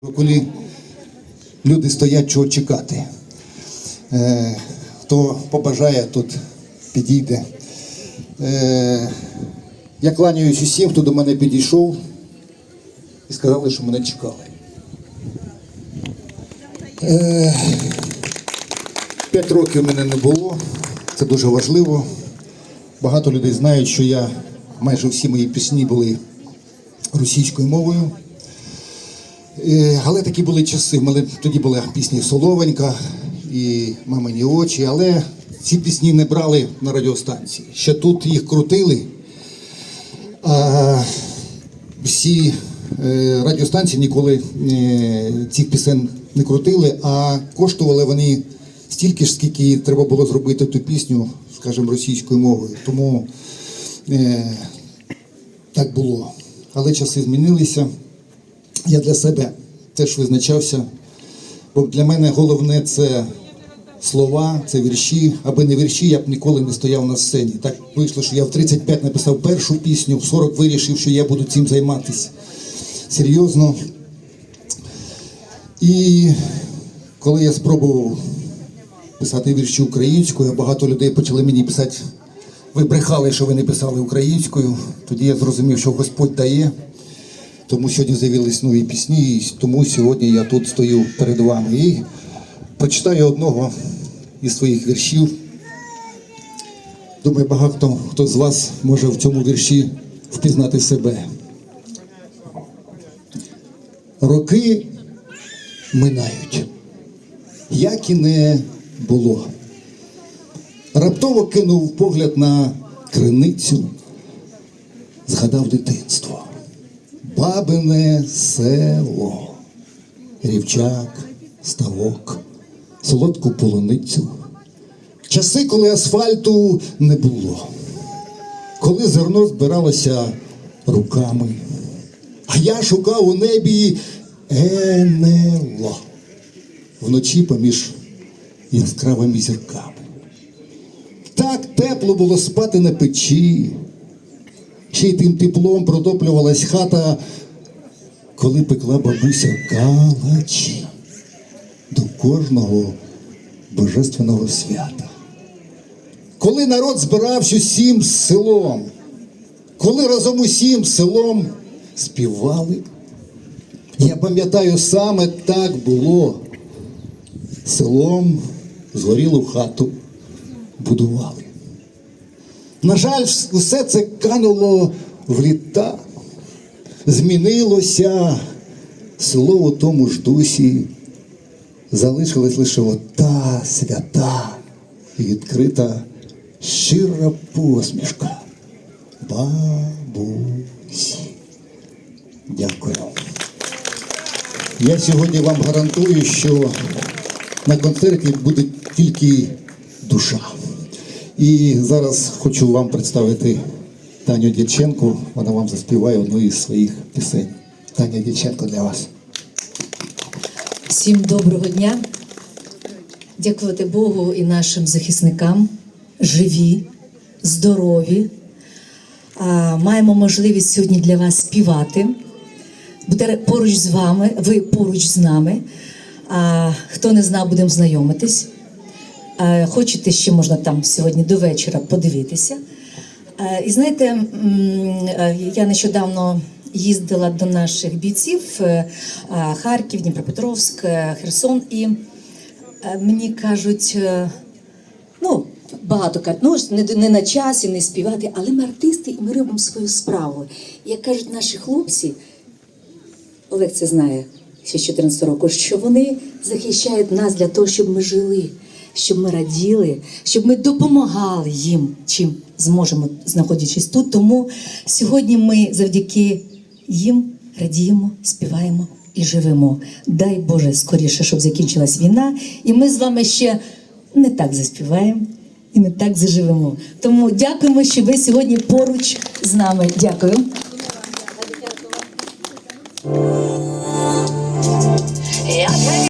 Коли люди стоять, чого чекати. Е, хто побажає, тут підійде. Е, я кланяюсь усім, хто до мене підійшов і сказали, що мене чекали. Е, П'ять років мене не було, це дуже важливо. Багато людей знають, що я майже всі мої пісні були російською мовою. Е, Але такі були часи. Мене тоді була пісні Соловенька і Мамині очі, але ці пісні не брали на радіостанції. Ще тут їх крутили. А всі е, радіостанції ніколи е, цих пісень не крутили, а коштували вони стільки ж, скільки треба було зробити ту пісню, скажімо, російською мовою. Тому е, так було. Але часи змінилися я для себе теж визначався. Бо для мене головне це слова, це вірші. Аби не вірші, я б ніколи не стояв на сцені. Так вийшло, що я в 35 написав першу пісню, в 40 вирішив, що я буду цим займатися серйозно. І коли я спробував писати вірші українською, багато людей почали мені писати. Ви брехали, що ви не писали українською. Тоді я зрозумів, що Господь дає. Тому сьогодні з'явились нові пісні, і тому сьогодні я тут стою перед вами і прочитаю одного із своїх віршів. Думаю, багато хто з вас може в цьому вірші впізнати себе. Роки минають, як і не було. Раптово кинув погляд на криницю, згадав дитинство бабине село, рівчак, ставок, солодку полуницю. Часи, коли асфальту не було, коли зерно збиралося руками, а я шукав у небі НЛО вночі поміж яскравими зірками. Так тепло було спати на печі, ще й тим теплом протоплювалась хата, коли пекла бабуся калачі до кожного божественного свята. Коли народ збирався усім селом, коли разом усім селом співали, я пам'ятаю, саме так було. Селом згорілу хату будували. На жаль, все це кануло в літа, змінилося село у тому ж дусі, залишилась лише ота свята і відкрита щира посмішка бабусі. Дякую. Я сьогодні вам гарантую, що на концерті буде тільки душа. І зараз хочу вам представити Таню Дяченко. Вона вам заспіває одну із своїх пісень. Таня Дяченко для вас. Всім доброго дня. Дякувати Богу і нашим захисникам. Живі, здорові. Маємо можливість сьогодні для вас співати. Буде поруч з вами, ви поруч з нами. А, Хто не знав, будемо знайомитись. А, Хочете, ще можна там сьогодні до вечора подивитися. І знаєте, е, я нещодавно їздила до наших бійців е, Харків, Дніпропетровськ, е, Херсон, і е, мені кажуть, е, ну, багато кажуть, ну не, не на часі, не співати, але ми артисти і ми робимо свою справу. Як кажуть наші хлопці, Олег це знає ще з 14 року, що вони захищають нас для того, щоб ми жили, щоб ми раділи, щоб ми допомагали їм, чим зможемо, знаходячись тут. Тому сьогодні ми завдяки їм радіємо, співаємо і живемо. Дай Боже скоріше, щоб закінчилась війна, і ми з вами ще не так заспіваємо. І не так заживемо. Тому дякуємо, що ви сьогодні поруч з нами. Дякую.